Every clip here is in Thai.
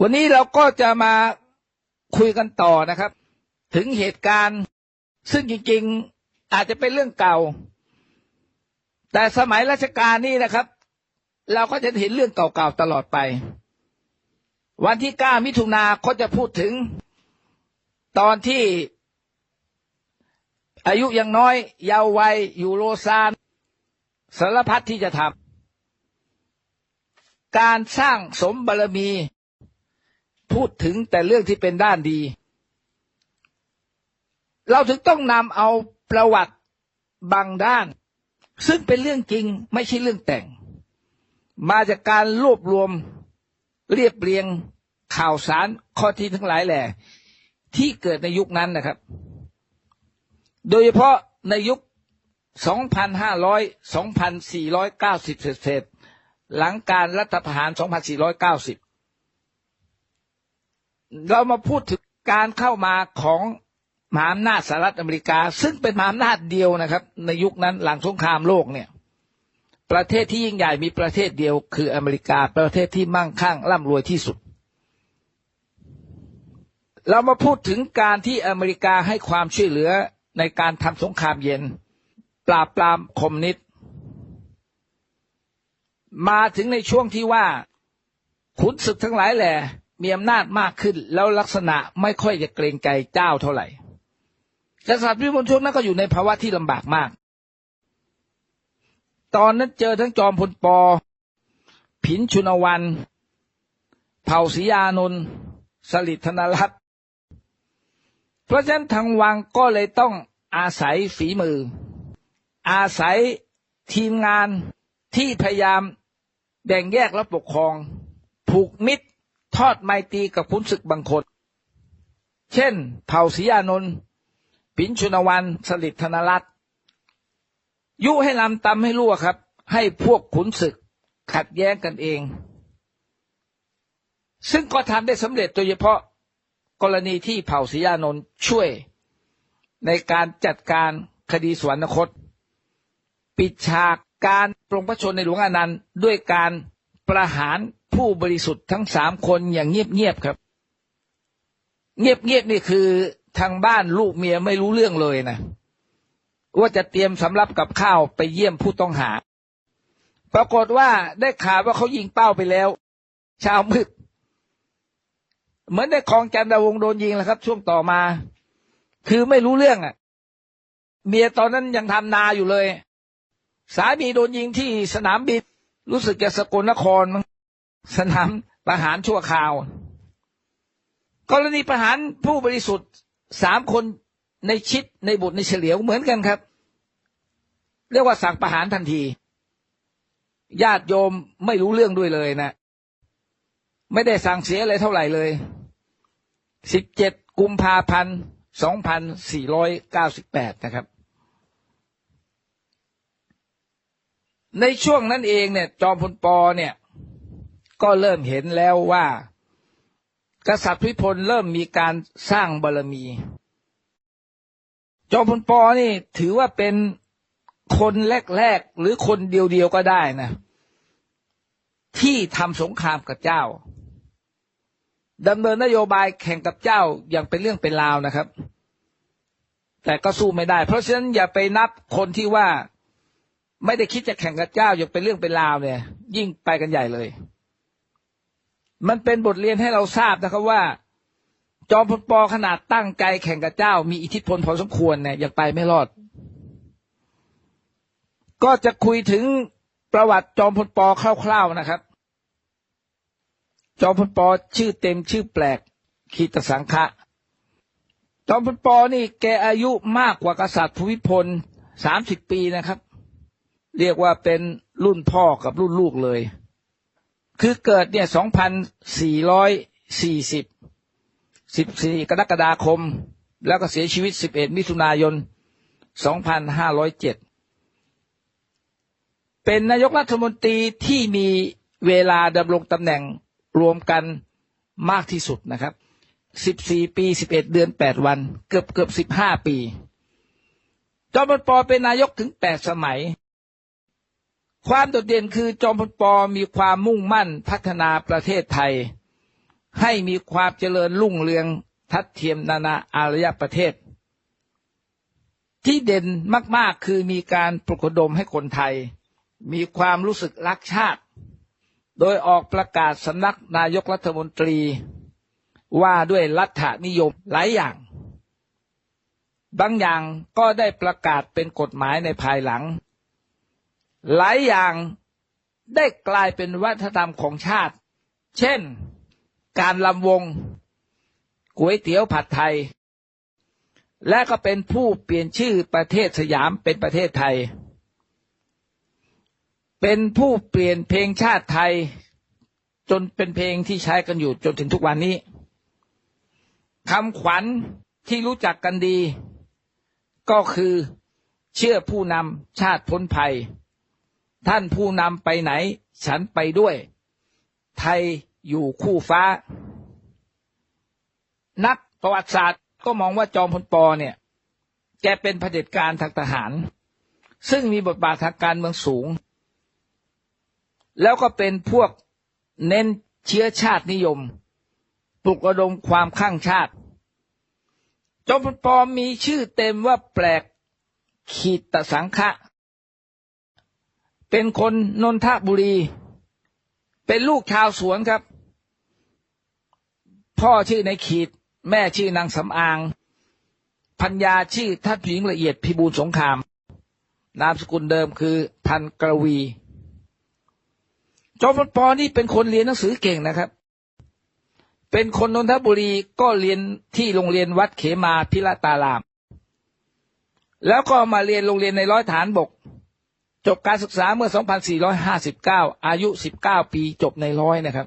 วันนี้เราก็จะมาคุยกันต่อนะครับ ถึงเหตุการณ์ ซึ่งจริงๆอาจจะเป็นเรื่องเก่า แต่สมัยรัชกาลนี้นะครับ เราก็จะเห็นเรื่องเก่าๆตลอดไป วันที่เก้ามิถุนาเขาจะพูดถึง ตอนที่ อายุยังน้อย เยาว์วัยอยู่โลซานสารพัดที่จะทำการสร้างสมบารมี พูดถึงแต่เรื่องที่เป็นด้านดี เราถึงต้องนำเอาประวัติบางด้าน ซึ่งเป็นเรื่องจริงไม่ใช่เรื่องแต่ง มาจากการรวบรวมเรียบเรียงข่าวสารข้อที่ทั้งหลายแหล่ที่เกิดในยุคนั้นนะครับ โดยเฉพาะในยุค 2,500 2,490 เศษหลังการรัฐประหาร 2,490 เรามาพูดถึงการเข้ามาของมหาอำนาจสหรัฐอเมริกา ซึ่งเป็นมหาอำนาจเดียวนะครับ ในยุคนั้นหลังสงครามโลกเนี่ย ประเทศที่ยิ่งใหญ่มีประเทศเดียว คืออเมริกา ประเทศที่มั่งคั่งร่ำรวยที่สุด เรามาพูดถึงการที่อเมริกาให้ความช่วยเหลือในการทำสงครามเย็น ปราบปรามคอมมิวนิสต์มาถึงในช่วงที่ว่าขุนศึกทั้งหลายแหล่ มีอำนาจมากขึ้น แล้วลักษณะไม่ค่อยจะเกรงใจเจ้าเท่าไหร่กษัตริย์พิมลช่วงนั้นก็อยู่ในภาวะที่ลำบากมาก ตอนนั้นเจอทั้งจอมพลปอ ผินชุนวันเผ่าศรียานนท์สลิดธนรัตน์เพราะฉะนั้นทางวังก็เลยต้องอาศัยฝีมือ อาศัยทีมงานที่พยายามแบ่งแยกและปกครอง ผูกมิตร ทอดไมตรีกับขุนศึกบางคน เช่น เผ่าศรียานนท์ปินชุนวันสลิดธนรัตน์ยุให้ลำตำให้รั่วครับ ให้พวกขุนศึกขัดแย้งกันเอง ซึ่งก็ทำได้สำเร็จโดยเฉพาะกรณีที่เผ่าศรียานนท์ช่วยในการจัดการคดีสวรรคต ปิดฉากการปรงพระชนในหลวงอนันต์ด้วยการ ประหารผู้บริสุทธิ์ทั้งสามคนอย่างเงียบๆครับ เงียบๆนี่คือทางบ้านลูกเมียไม่รู้เรื่องเลยนะว่าจะเตรียมสำรับกับข้าวไปเยี่ยมผู้ต้องหา ปรากฏว่าได้ข่าวว่าเขายิงเป้าไปแล้วเช้ามืดเหมือนได้คลองจันทวงโดนยิงแล้วครับ ช่วงต่อมา คือไม่รู้เรื่องอะ เมียตอนนั้นยังทำนาอยู่เลย สามีโดนยิงที่สนามบิน รู้สึกจะสกลนครมั้งสนามประหารชั่วคราว กรณีประหารผู้บริสุทธิ์สามคนในชิดในบุตรในเฉลียวเหมือนกันครับ เรียกว่าสั่งประหารทันที ญาติโยมไม่รู้เรื่องด้วยเลยนะ ไม่ได้สั่งเสียอะไรเท่าไหร่เลยสิบเจ็ดกุมภาพันธ์สองพันสี่ร้อยเก้าสิบแปดนะครับ ในช่วงนั้นเองเนี่ย จอมพลปอเนี่ย ก็เริ่มเห็นแล้วว่า กษัตริย์พิพลเริ่มมีการสร้างบารรมี จอมพลปอนี่ถือว่าเป็นคนแรกๆหรือคนเดียวๆก็ได้นะที่ทำสงครามกับเจ้าดำเนินนโยบายแข่งกับเจ้าอย่างเป็นเรื่องเป็นราวนะครับ แต่ก็สู้ไม่ได้ เพราะฉะนั้นอย่าไปนับคนที่ว่า ไม่ได้คิดจะแข่งกับเจ้าอย่างเป็นเรื่องเป็นราวเนี่ย ยิ่งไปกันใหญ่เลย มันเป็นบทเรียนให้เราทราบนะครับว่า จอมพลปอขนาดตั้งใจแข่งกับเจ้า มีอิทธิพลพอสมควรเนี่ยยังไปไม่รอด ก็จะคุยถึงประวัติจอมพลปอคร่าวๆนะครับ จอมพลปอชื่อเต็มชื่อแปลกคีตสังฆะจอมพลปอนี่แกอายุมากกว่ากษัตริย์ภูมิพลสามสิบปีนะครับ เรียกว่าเป็นรุ่นพ่อกับรุ่นลูกเลย คือเกิดเนี่ยสองพันสี่ร้อยสี่สิบสิบสี่กรกฎาคม แล้วก็เสียชีวิตสิบเอ็ดมิถุนายนสองพันห้าร้อยเจ็ดเป็นนายกรัฐมนตรีที่มีเวลาดำรงตำแหน่งรวมกันมากที่สุดนะครับสิบสี่ปีสิบเอ็ดเดือนแปดวัน เกือบเกือบสิบห้าปี จอมพลปอเป็นนายกถึงแปดสมัย ความโดดเด่นคือจอมพลปอมีความมุ่งมั่นพัฒนาประเทศไทย ให้มีความเจริญรุ่งเรืองทัดเทียมนานาอารยประเทศ ที่เด่นมากๆคือมีการปลุกระดมให้คนไทย มีความรู้สึกรักชาติ โดยออกประกาศสำนักนายกรัฐมนตรี ว่าด้วยรัฐนิยมหลายอย่าง บางอย่างก็ได้ประกาศเป็นกฎหมายในภายหลัง หลายอย่างได้กลายเป็นวัฒนธรรมของชาติ เช่น การลำวงก๋วยเตี๋ยวผัดไทย และก็เป็นผู้เปลี่ยนชื่อประเทศสยามเป็นประเทศไทย เป็นผู้เปลี่ยนเพลงชาติไทย จนเป็นเพลงที่ใช้กันอยู่จนถึงทุกวันนี้คำขวัญที่รู้จักกันดี ก็คือเชื่อผู้นำชาติพ้นภัย ท่านผู้นำไปไหน ฉันไปด้วย ไทยอยู่คู่ฟ้า นักประวัติศาสตร์ก็มองว่าจอมพลปอเนี่ย แกเป็นเผด็จการทางทหาร ซึ่งมีบทบาททางการเมืองสูง แล้วก็เป็นพวกเน้นเชื้อชาตินิยม ปลุกระดมความข้างชาติ จอมพลปอมีชื่อเต็มว่าแปลกขีดตสังฆะ เป็นคนนนทบุรี เป็นลูกชาวสวนครับ พ่อชื่อในขีด แม่ชื่อนางสำอาง พัญญาชื่อท่านหญิงละเอียดพิบูลสงคราม นามสกุลเดิมคือพันกรวี จอมพลปอนี่เป็นคนเรียนหนังสือเก่งนะครับ เป็นคนนนทบุรีก็เรียนที่โรงเรียนวัดเขมาพิรตาราม แล้วก็มาเรียนโรงเรียนในร้อยฐานบก จบการศึกษาเมื่อ 2459 อายุ 19 ปีจบในร้อยนะครับ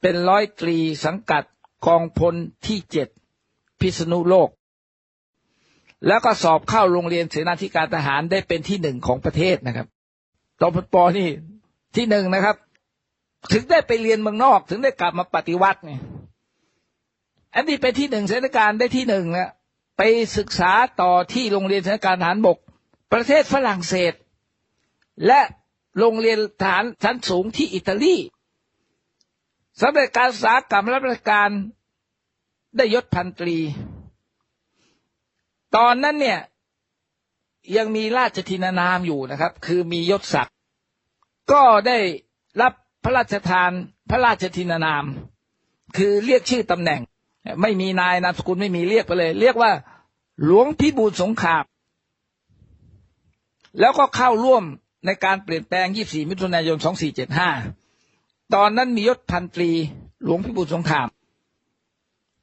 เป็นร้อยตรีสังกัดกองพลที่เจ็ดพิษณุโลก แล้วก็สอบเข้าโรงเรียนเสนาธิการทหารได้เป็นที่หนึ่งของประเทศนะครับตอพปอนี่ที่หนึ่งนะครับ ถึงได้ไปเรียนเมืองนอก ถึงได้กลับมาปฏิวัติเนี่ยอันนี้เป็นที่หนึ่งเสนาการได้ที่หนึ่งนะไปศึกษาต่อที่โรงเรียนเสนาการทหารบก ประเทศฝรั่งเศส และโรงเรียนทหารชั้นสูงที่อิตาลีสำเร็จการศึกษากรรมรับราชการได้ยศพันตรี ตอนนั้นเนี่ยยังมีราชทินานามอยู่นะครับ คือมียศศักดิ์ก็ได้รับพระราชทานพระราชทินานาม คือเรียกชื่อตำแหน่ง ไม่มีนายนามสกุลไม่มีเรียกไปเลย เรียกว่า หลวงพิบูลสงคราม แล้วก็เข้าร่วมในการเปลี่ยนแปลง 24 มิถุนายน 2475 ตอนนั้นมียศพันตรีหลวงพิบูลสงคราม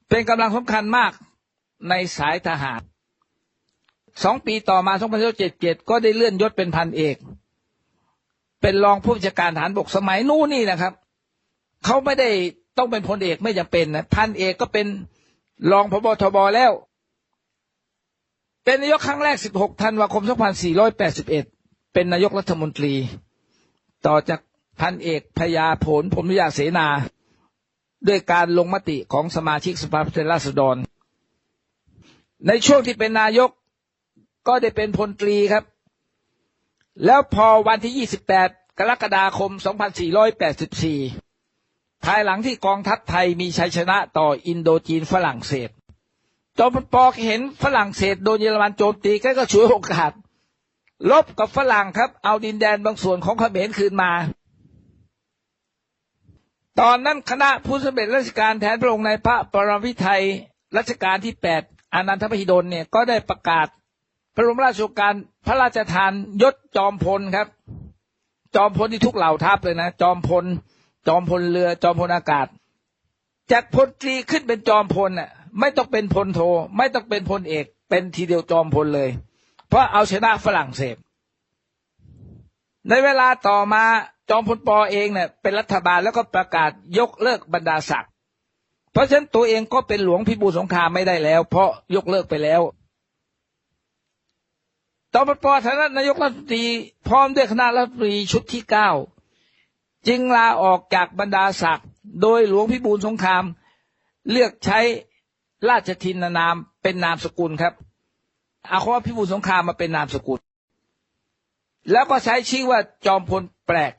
เป็นกำลังสำคัญมากในสายทหาร สองปีต่อมา 2577 ก็ได้เลื่อนยศเป็นพันเอก เป็นรองผู้บัญชาการฐานบกสมัยนู้นนี่นะครับ เขาไม่ได้ต้องเป็นพลเอกไม่จำเป็นนะ พันเอกก็เป็นรองพบทบแล้ว เป็นนายกครั้งแรก 16 ธันวาคม 2481 เป็นนายกรัฐมนตรี ต่อจากพันเอกพยาผลพรหมยาเสนา ด้วยการลงมติของสมาชิกสภาผู้แทนราษฎร ในช่วงที่เป็นนายกก็ได้เป็นพลตรีครับ แล้วพอวันที่ 28 กรกฎาคม 2484 ภายหลังที่กองทัพไทยมีชัยชนะต่ออินโดจีนฝรั่งเศส จอมพลปอเห็นฝรั่งเศสโดนเยอรมันโจมตีก็ก็ช่วยโอกาสลบกับฝรั่งครับ เอาดินแดนบางส่วนของเขมรคืนมา ตอนนั้นคณะผู้สำเร็จราชการแทนพระองค์ในพระปรมิไทยรัชกาลที่8อนันทมหิดลเนี่ยก็ได้ประกาศ พระบรมราชโองการพระราชทานยศจอมพลครับ จอมพลที่ทุกเหล่าทัพเลยนะ จอมพล จอมพลเรือ จอมพลอากาศ จากพลตรีขึ้นเป็นจอมพลน่ะ ไม่ต้องเป็นพลโท ไม่ต้องเป็นพลเอก เป็นทีเดียวจอมพลเลย เพราะเอาชนะฝรั่งเศส ในเวลาต่อมาจอมพลปอเองเนี่ยเป็นรัฐบาลแล้วก็ประกาศยกเลิกบรรดาศักดิ์เพราะฉะนั้นตัวเองก็เป็นหลวงพิบูลสงครามไม่ได้แล้ว เพราะยกเลิกไปแล้วจอมพลปอฐานะนายกรัฐมนตรีพร้อมด้วยคณะรัฐมนตรีชุดที่เก้าจึงลาออกจากบรรดาศักดิ์โดยหลวงพิบูลสงคราม เลือกใช้ ราชทินนามเป็นนามสกุลครับเอาคำว่าพิบูลสงครามมาเป็นนามสกุล แล้วก็ใช้ชื่อว่าจอมพลแปลก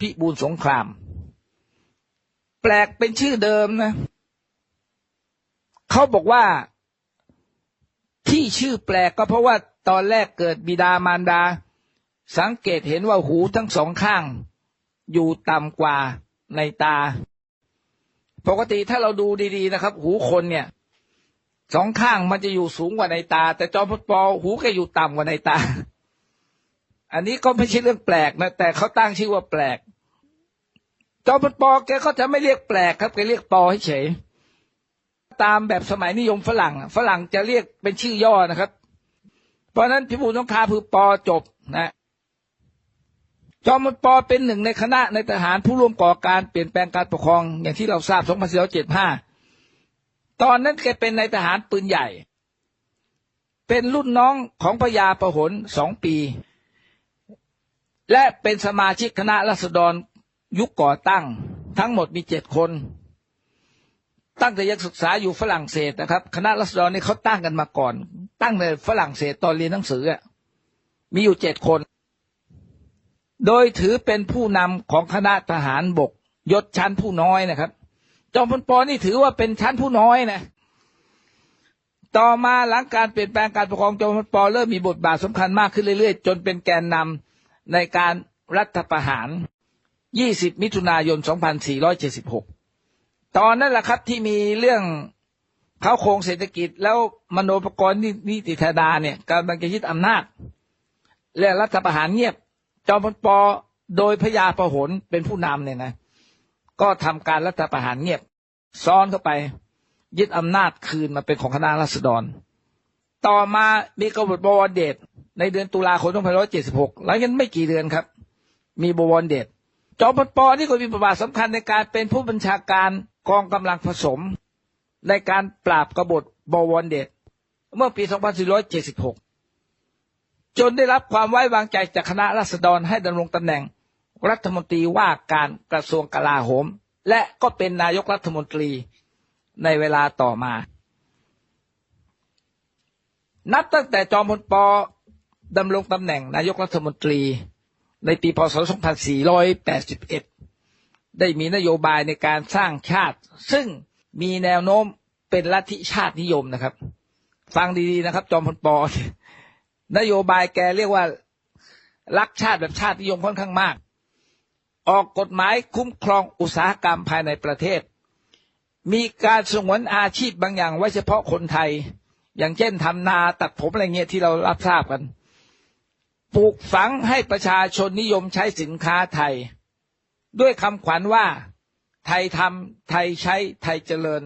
พิบูลสงคราม แปลกเป็นชื่อเดิมนะเขาบอกว่าที่ชื่อแปลกก็เพราะว่าตอนแรกเกิดบิดามารดา สังเกตเห็นว่าหูทั้งสองข้าง อยู่ต่ำกว่าในตา ปกติถ้าเราดูดีๆนะครับ หูคนเนี่ย สองข้างมันจะอยู่สูงกว่าในตา แต่จอมพลปอหูแกอยู่ต่ำกว่าในตา อันนี้ก็ไม่ใช่เรื่องแปลกนะ แต่เขาตั้งชื่อว่าแปลก จอมพลปอแกก็จะไม่เรียกแปลกครับแกเรียกปอเฉยตามแบบสมัยนิยมฝรั่ง ฝรั่งจะเรียกเป็นชื่อย่อนะครับ เพราะฉะนั้นพิบูลสงครามคือปอจบนะจอมพลปอเป็นหนึ่งในคณะในทหารผู้ร่วมก่อการเปลี่ยนแปลงการปกครองอย่างที่เราทราบ 2475 ตอนนั้นแกเป็นในทหารปืนใหญ่ เป็นรุ่นน้องของพญาประหลสองปี และเป็นสมาชิกคณะรัษฎรยุคก่อตั้ง ทั้งหมดมีเจ็ดคน ตั้งแต่ยังศึกษาอยู่ฝรั่งเศสนะครับ คณะรัษฎรนี่เขาตั้งกันมาก่อน ตั้งในฝรั่งเศสตอนเรียนหนังสืออะมีอยู่เจ็ดคน โดยถือเป็นผู้นำของคณะทหารบกยศชั้นผู้น้อยนะครับ จอมพลปอนี่ถือว่าเป็นชั้นผู้น้อยนะต่อมาหลังการเปลี่ยนแปลงการปกครองจอมพลปอเริ่มมีบทบาทสำคัญมากขึ้นเรื่อยๆ จนเป็นแกนนำในการรัฐประหาร 20 มิถุนายน 2476 ตอนนั้นแหละครับที่มีเรื่องเขาโครงเศรษฐกิจแล้วมโนปกรณ์นิติธาดาเนี่ยกำลังจะยึดอำนาจ และรัฐประหารเงียบ จอมพลปอโดยพญาประหลเป็นผู้นำเนี่ยนะ ก็ทำการรัฐประหารเงียบ ซ้อนเข้าไป ยึดอำนาจคืนมาเป็นของคณะรัษฎร ต่อมามีกบฏบวรเดชในเดือนตุลาคม2576 หลังจากนั้นไม่กี่เดือนครับ มีบวรเดชจอมพลปอนี่ก็มีบทบาทสำคัญในการเป็นผู้บัญชาการกองกำลังผสม ในการปราบกบฏบวรเดชเมื่อปี 2476 จนได้รับความไว้วางใจจากคณะรัษฎรให้ดำรงตำแหน่ง รัฐมนตรีว่าการกระทรวงกลาโหม และก็เป็นนายกรัฐมนตรีในเวลาต่อมา นับตั้งแต่จอมพลปดำรงตำแหน่งนายกรัฐมนตรีในปีพศ 2481 ได้มีนโยบายในการสร้างชาติ ซึ่งมีแนวโน้มเป็นลัทธิชาตินิยมนะครับ ฟังดีๆนะครับ จอมพลปนโยบายแกเรียกว่ารักชาติแบบชาตินิยมค่อนข้างมาก ออกกฎหมายคุ้มครองอุตสาหกรรมภายในประเทศ มีการสงวนอาชีพบางอย่างไว้เฉพาะคนไทย อย่างเช่นทำนาตัดผมอะไรเงี้ยที่เรารับทราบกัน ปลูกฝังให้ประชาชนนิยมใช้สินค้าไทย ด้วยคำขวัญว่า ไทยทำไทยใช้ไทยเจริญ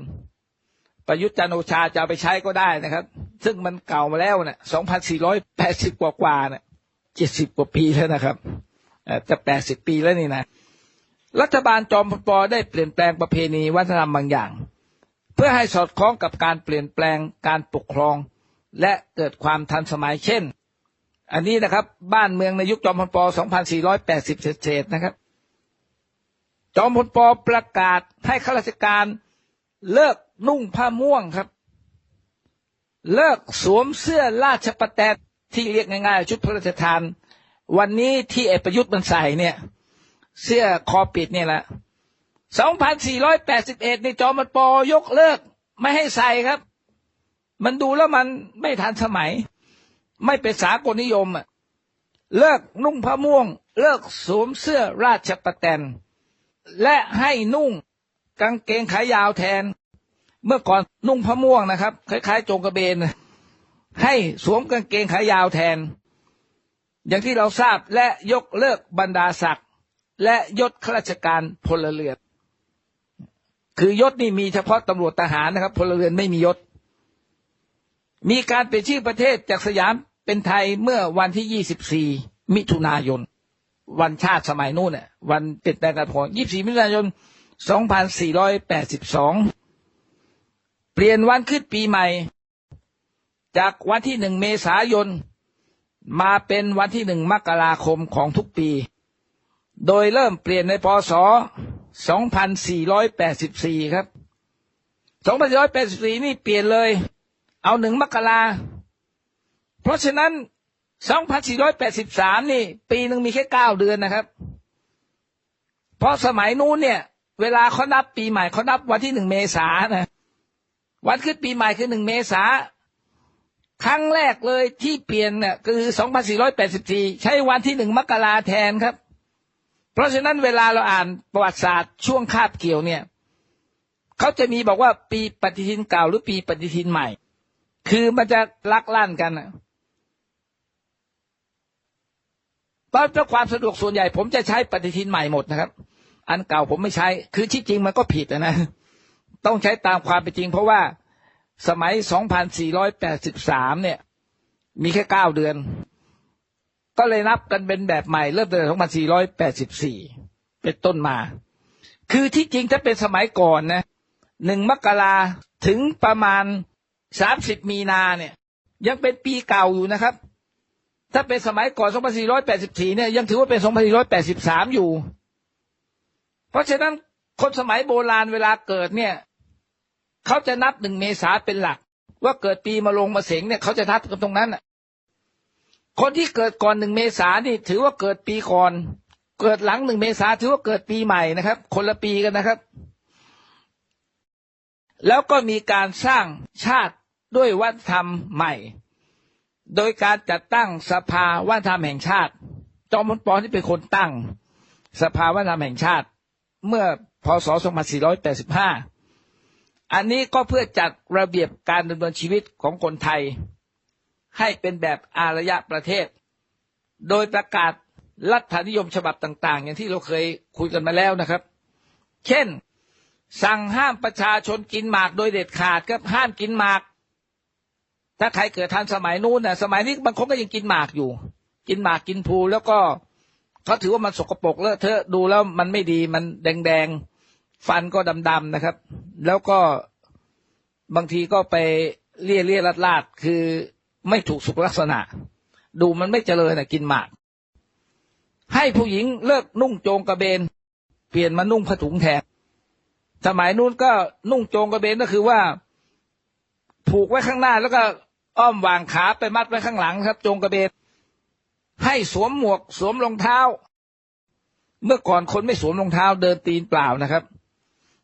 ประยุทธ์จันโอชาจะไปใช้ก็ได้นะครับ ซึ่งมันเก่ามาแล้วเนะี่ย2480 กว่ากว่าเนี่ย70 กว่าปีแล้วนะครับ เอ่อจะ80ปีแล้วนี่นะ รัฐบาลจอมพลปได้เปลี่ยนแปลงประเพณีวัฒนธรรมบางอย่าง เพื่อให้สอดคล้องกับการเปลี่ยนแปลงการปกครอง และเกิดความทันสมัยเช่น อันนี้นะครับ บ้านเมืองในยุคจอมพลป2480เศษนะครับ จอมพลปประกาศให้ข้าราชการเลิกนุ่งผ้าม่วงครับ เลิกสวมเสื้อราชประแตนที่เรียกง่ายๆชุดพระราชทาน วันนี้ที่เอกประยุทธ์มันใส่เนี่ย เสื้อคอปิดเนี่ยแหละ2481ในจอมพลปยกเลิก ไม่ให้ใส่ครับ มันดูแล้วมันไม่ทันสมัย ไม่เป็นสากลนิยมอะเลิกนุ่งผ้าม่วง เลิกสวมเสื้อราชประแตนและให้นุ่งกางเกงขายาวแทน เมื่อก่อนนุ่งผ้าม่วงนะครับ คล้ายๆโจงกระเบน ให้สวมกางเกงขายาวแทน อย่างที่เราทราบและยกเลิกบรรดาศักดิ์และยศข้าราชการพลเรือน คือยศนี่มีเฉพาะตำรวจทหารนะครับ พลเรือนไม่มียศ มีการเปลี่ยนชื่อประเทศจากสยามเป็นไทยเมื่อวันที่ 24 มิถุนายน วันชาติสมัยนู้นเนี่ยวันเปลี่ยนแปลงกรปกครอง24 มิถุนายน 2482 เปลี่ยนวันขึ้นปีใหม่ จากวันที่หนึ่งเมษายน มาเป็นวันที่หนึ่งมกราคมของทุกปี โดยเริ่มเปลี่ยนในพศ 2484 ครับ 2484 นี่เปลี่ยนเลย เอาหนึ่งมกราเพราะฉะนั้น 2483 นี่ ปีหนึ่งมีแค่เก้าเดือนนะครับ เพราะสมัยนู้นเนี่ย เวลาเขานับปีใหม่เขานับวันที่หนึ่งเมษานะ วันขึ้นปีใหม่คือหนึ่งเมษา ครั้งแรกเลยที่เปลี่ยนเนี่ยคือสองพันสี่ร้อยแปดสิบสี่ใช้วันที่หนึ่งมกราแทนครับ เพราะฉะนั้นเวลาเราอ่านประวัติศาสตร์ช่วงคาบเกี่ยวเนี่ยเขาจะมีบอกว่าปีปฏิทินเก่าหรือปีปฏิทินใหม่ คือมันจะลักลั่นกันนะเพราะเพื่อความสะดวกส่วนใหญ่ ผมจะใช้ปฏิทินใหม่หมดนะครับ อันเก่าผมไม่ใช้ คือที่จริงมันก็ผิดนะ ต้องใช้ตามความเป็นจริง เพราะว่า สมัย 2483 เนี่ย มีแค่ 9 เดือน ก็เลยนับกันเป็นแบบใหม่ เริ่มตั้งแต่2484 เป็นต้นมา คือที่จริงถ้าเป็นสมัยก่อนนะหนึ่งมกราถึงประมาณ 30 มีนาเนี่ย ยังเป็นปีเก่าอยู่นะครับ ถ้าเป็นสมัยก่อน 2484 เนี่ย ยังถือว่าเป็น 2483 อยู่ เพราะฉะนั้นคนสมัยโบราณเวลาเกิดเนี่ย เขาจะนับหนึ่งเมษาเป็นหลัก ว่าเกิดปีมาลงมาเสงเนี่ยเขาจะนับกันตรงนั้นน่ะคนที่เกิดก่อนหนึ่งเมษานี่ ถือว่าเกิดปีก่อน เกิดหลังหนึ่งเมษาถือว่าเกิดปีใหม่นะครับ คนละปีกันนะครับ แล้วก็มีการสร้างชาติด้วยวัฒนธรรมใหม่ โดยการจัดตั้งสภาวัฒนธรรมแห่งชาติ จอมพลปอที่เป็นคนตั้ง สภาวัฒนธรรมแห่งชาติ เมื่อพศ 2485 อันนี้ก็เพื่อจัดระเบียบการดำเนินชีวิตของคนไทย ให้เป็นแบบอารยะประเทศ โดยประกาศรัฐนิยมฉบับต่าง ๆ อย่างที่เราเคยคุยกันมาแล้วนะครับ เช่น สั่งห้ามประชาชนกินหมากโดยเด็ดขาดครับห้ามกินหมาก ถ้าใครเกิดทันสมัยนู้นนะสมัยนี้บางคนก็ยังกินหมากอยู่ กินหมากกินภูแล้วก็เขาถือว่ามันสกปรกเลอะเทอะดูแล้วมันไม่ดีมันแดงๆฟันก็ดำๆนะครับ แล้วก็บางทีก็ไปเลี่ยเลี่ยลาดลาดคือไม่ถูกสุขลักษณะ ดูมันไม่เจริญนะกินหมาก ให้ผู้หญิงเลิกนุ่งโจงกระเบน เปลี่ยนมานุ่งผ้าถุงแทนสมัยนู้นก็นุ่งโจงกระเบนก็คือว่า ผูกไว้ข้างหน้า แล้วก็อ้อมวางขาไปมัดไว้ข้างหลังครับ โจงกระเบน ให้สวมหมวกสวมรองเท้า เมื่อก่อนคนไม่สวมรองเท้าเดินตีนเปล่านะครับ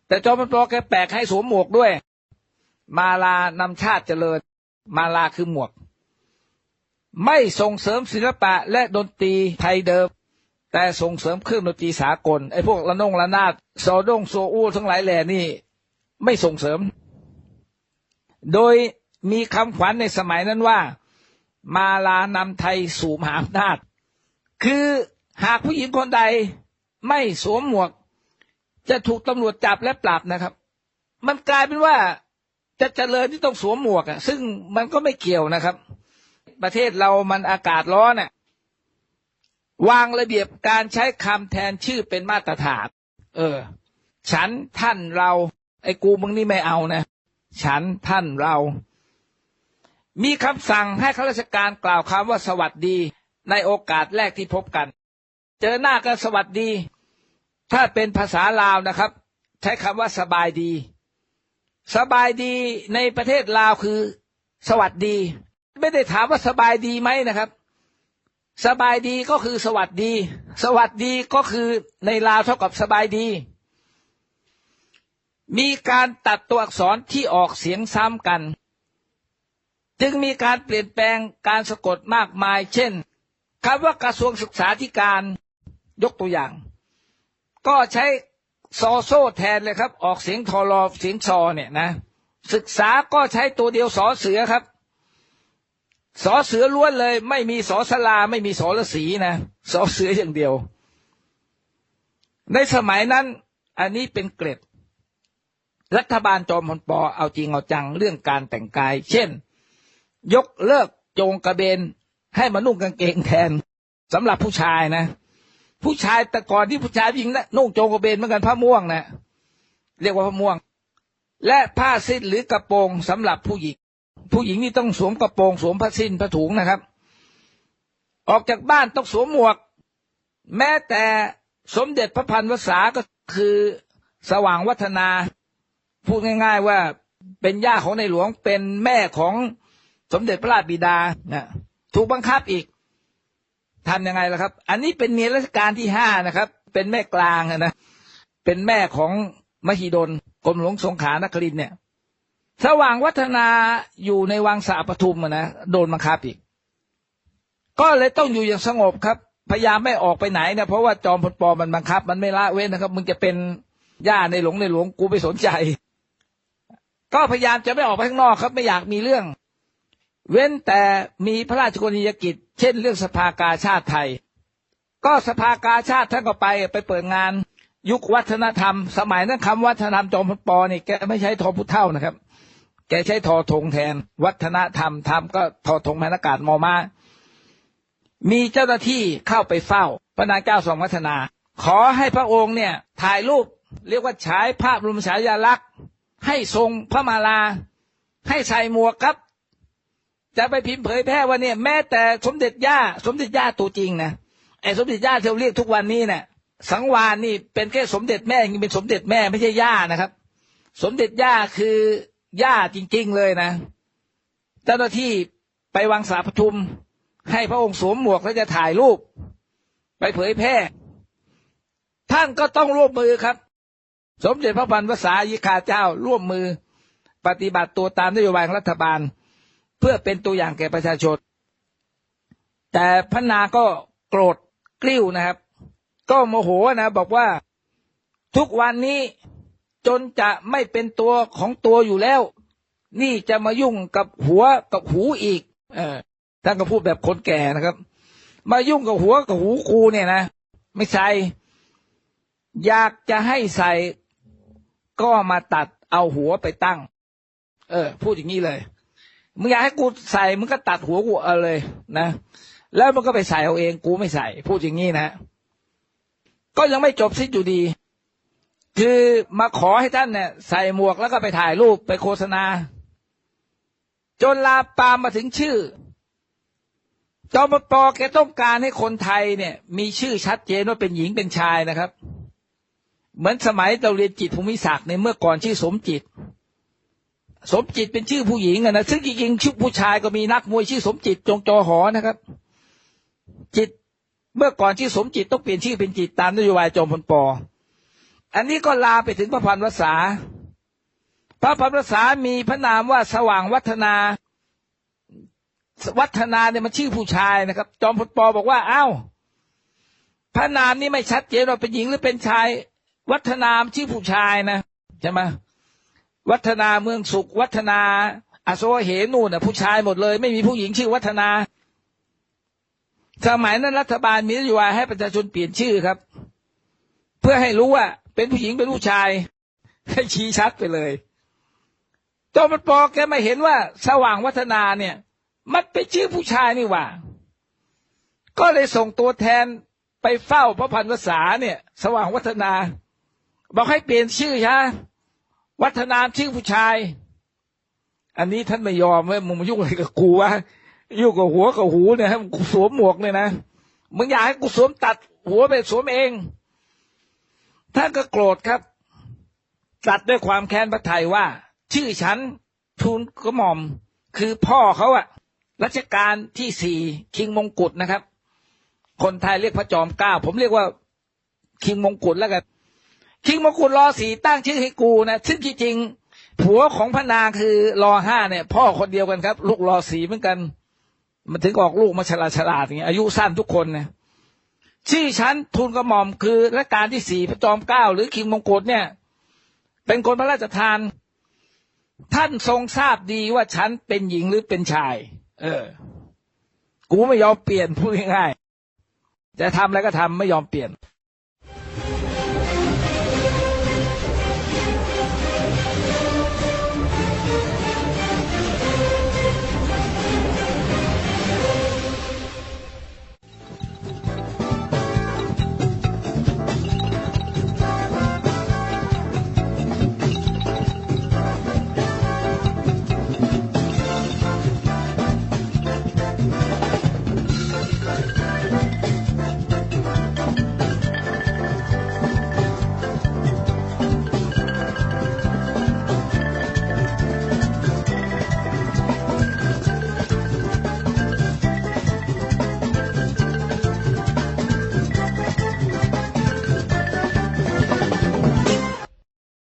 แต่จอมพลปแกแปลกให้สวมหมวกด้วย มาลานำชาติเจริญ มาลาคือหมวก ไม่ส่งเสริมศิลปะและดนตรีไทยเดิม แต่ส่งเสริมเครื่องดนตรีสากลไอ้พวกระนงระนาดโซดงโซอู้ทั้งหลายแหล่นี่ ไม่ส่งเสริม โดยมีคำขวัญในสมัยนั้นว่า มาลานำไทยสู่มหาอำนาจ คือหากผู้หญิงคนใดไม่สวมหมวก จะถูกตำรวจจับและปรับนะครับ มันกลายเป็นว่าจะเจริญที่ต้องสวมหมวกอะ ซึ่งมันก็ไม่เกี่ยวนะครับ ประเทศเรามันอากาศร้อนน่ะวางระเบียบการใช้คำแทนชื่อเป็นมาตรฐาน เออ ฉันท่านเรา ไอ้กูมึงนี่ไม่เอานะ ฉันท่านเรา มีคำสั่งให้ข้าราชการกล่าวคำว่าสวัสดี ในโอกาสแรกที่พบกัน เจอหน้ากันสวัสดี ถ้าเป็นภาษาลาวนะครับ ใช้คำว่าสบายดี สบายดีในประเทศลาวคือ สวัสดี ไม่ได้ถามว่าสบายดีไหมนะครับ สบายดีก็คือสวัสดี สวัสดีก็คือในลาวเท่ากับสบายดี มีการตัดตัวอักษรที่ออกเสียงซ้ำกัน จึงมีการเปลี่ยนแปลงการสะกดมากมาย เช่นคำว่ากระทรวงศึกษาธิการยกตัวอย่าง ก็ใช้ซอโซ่แทนเลยครับ ออกเสียงทอรอเสียงซอเนี่ยนะ ศึกษาก็ใช้ตัวเดียวสอเสือครับสอเสือล้วนเลย ไม่มีสอสลาไม่มีสอละสีนะสอเสืออย่างเดียว ในสมัยนั้น อันนี้เป็นเกร็ด รัฐบาลจอมพลปอเอาจริงเอาจังเรื่องการแต่งกาย เช่น ยกเลิกโจงกระเบนให้มานุ่งกางเกงแทนสำหรับผู้ชายนะ ผู้ชายแต่ก่อนที่ผู้ชายผู้หญิงนะนุ่งโจงกระเบนเหมือนกันผ้าม่วงนะเรียกว่าผ้าม่วง และผ้าสิ้นหรือกระโปรงสำหรับผู้หญิง ผู้หญิงนี่ต้องสวมกระโปรงสวมผ้าสิ้นผ้าถุงนะครับ ออกจากบ้านต้องสวมหมวก แม้แต่สมเด็จพระพันวษาก็คือสว่างวัฒนา พูดง่าย ๆว่าเป็นย่าของในหลวงเป็นแม่ของสมเด็จพระราชบิดานะถูกบังคับอีก ทำยังไงล่ะครับ อันนี้เป็นเมียรัชกาลที่ห้านะครับ เป็นแม่กลางอะนะ เป็นแม่ของมหิดลกรมหลวงสงขานครินเนี่ย สว่างวัฒนาอยู่ในวังสาปทุมอะนะโดนบังคับอีก ก็เลยต้องอยู่อย่างสงบครับ พยายามไม่ออกไปไหนนะเพราะว่าจอมพลปอมันบังคับ มันไม่ละเว้นนะครับ มึงจะเป็นย่าในหลวงในหลวงกูไม่สนใจ ก็พยายามจะไม่ออกไปข้างนอกครับ ไม่อยากมีเรื่อง เว้นแต่มีพระราชกรณียกิจ เช่นเรื่องสภากาชาติไทย ก็สภากาชาติท่านก็ไปไปเปิดงาน ยุควัฒนธรรม สมัยนั้นคำวัฒนธรรมจอมพลปอนี่แกไม่ใช้ทอพุทธเท่านะครับ แกใช้ทอธงแทน วัฒนธรรมธรรมก็ทอธงแมนากาศมอมามีเจ้าหน้าที่เข้าไปเฝ้า พระนางเจ้าทรงวัฒนา ขอให้พระองค์เนี่ยถ่ายรูปเรียกว่าฉายภาพบรมฉายาลักษณ์ให้ทรงพระมาลา ให้ใส่หมวกครับ จะไปพิมพ์เผยแพร่ว่าเนี่ยแม้แต่สมเด็จย่า สมเด็จย่าตัวจริงนะไอ้สมเด็จย่าที่เราเรียกทุกวันนี้เนี่ยสังวานนี่เป็นแค่สมเด็จแม่ยังเป็นสมเด็จแม่ไม่ใช่ย่านะครับ สมเด็จย่าคือย่าจริง ๆเลยนะ เจ้าหน้าที่ไปวังสาปทุม ให้พระองค์สวมหมวกแล้วจะถ่ายรูป ไปเผยแพร่ ท่านก็ต้องร่วมมือครับ สมเด็จพระพันวษายิคาเจ้าร่วมมือ ปฏิบัติตัวตามนโยบายของรัฐบาล พื่อเป็นตัวอย่างแก่ประชาชน แต่พระนาก็โกรธกลิ้วนะครับ ก็โมโหนะบอกว่าทุกวันนี้จนจะไม่เป็นตัวของตัวอยู่แล้ว นี่จะมายุ่งกับหัวกับหูอีก เออท่านก็พูดแบบคนแก่นะครับ มายุ่งกับหัวกับหูกูเนี่ยนะ ไม่ใส่ อยากจะให้ใส่ก็มาตัดเอาหัวไปตั้ง เออ พูดอย่างนี้เลย มึงอยากให้กูใส่มึงก็ตัดหัวกูเอาเลยนะแล้วมันก็ไปใส่เอาเองกูไม่ใส่ พูดอย่างนี้นะ ก็ยังไม่จบสิ้นอยู่ดี คือมาขอให้ท่านเนี่ย ใส่หมวกแล้วก็ไปถ่ายรูปไปโฆษณา จนลาปามมาถึงชื่อจอมปอแกต้องการให้คนไทยเนี่ย มีชื่อชัดเจนว่าเป็นหญิงเป็นชายนะครับ เหมือนสมัยเราเรียนจิตภูมิศักดิ์ในเมื่อก่อนชื่อสมจิต สมจิตเป็นชื่อผู้หญิงอะนะซึ่งจริงๆชื่อผู้ชายก็มีนักมวยชื่อสมจิตจงจอหอนะครับ จิตเมื่อก่อนชื่อสมจิตต้องเปลี่ยนชื่อเป็นจิตตามนโยบายจอมพลปออันนี้ก็ลาไปถึงพระพันวษา พระพันวษามีพระนามว่าสว่างวัฒนา วัฒนาเนี่ยมันชื่อผู้ชายนะครับ จอมพลปอบอกว่าอ้าวพระนามนี่ไม่ชัดเจนว่าเป็นหญิงหรือเป็นชาย วัฒนามชื่อผู้ชายนะใช่ไหม วัฒนาเมืองสุข วัฒนาอโศเหนูนน่ะผู้ชายหมดเลย ไม่มีผู้หญิงชื่อวัฒนา สมัยนั้นรัฐบาลมีนโยบายให้ประชาชนเปลี่ยนชื่อครับ เพื่อให้รู้ว่าเป็นผู้หญิงเป็นผู้ชาย ให้ชี้ชัดไปเลยจอมปอแกม่เห็นว่าสว่างวัฒนาเนี่ย มันเป็นชื่อผู้ชายนี่หว่า ก็เลยส่งตัวแทนไปเฝ้าพระพันวษาเนี่ย สว่างวัฒนา บอกให้เปลี่ยนชื่อใช่ วัฒนาชื่อผู้ชาย อันนี้ท่านไม่ยอมเว้ยมึงมายุ่งอะไรกับกูวะยุ่งกับหัวกับหูเนี่ยให้กูสวมหมวกเนี่ยนะมึงอยากให้กูสวมตัด หัวไปสวมเอง ท่านก็โกรธครับ ตัดด้วยความแค้นพระไทยว่า ชื่อฉันทูลกระหม่อม คือพ่อเขาอะรัชกาลที่สี่คิงมงกุฎนะครับ คนไทยเรียกพระจอมเกล้าผมเรียกว่าคิงมงกุฎแล้วกัน คิงมงกุฎรอสีตั้งชื่อให้กูนะซึ่งจริงๆผัวของพระนางคือรอห้าเนี่ย พ่อคนเดียวกันครับ ลูกรอสีเหมือนกัน มันถึงออกลูกมาฉลาดฉลาดอย่างเงี้ยอายุสั้นทุกคนนะชื่อฉันทูลกระหม่อมคือรัชกาลที่สี่พระจอมเกล้าหรือคิงมงกุฎเนี่ย เป็นคนพระราชทาน ท่านทรงทราบดีว่าฉันเป็นหญิงหรือเป็นชาย เออ กูไม่ยอมเปลี่ยนพูดง่ายๆจะทำอะไรก็ทำไม่ยอมเปลี่ยน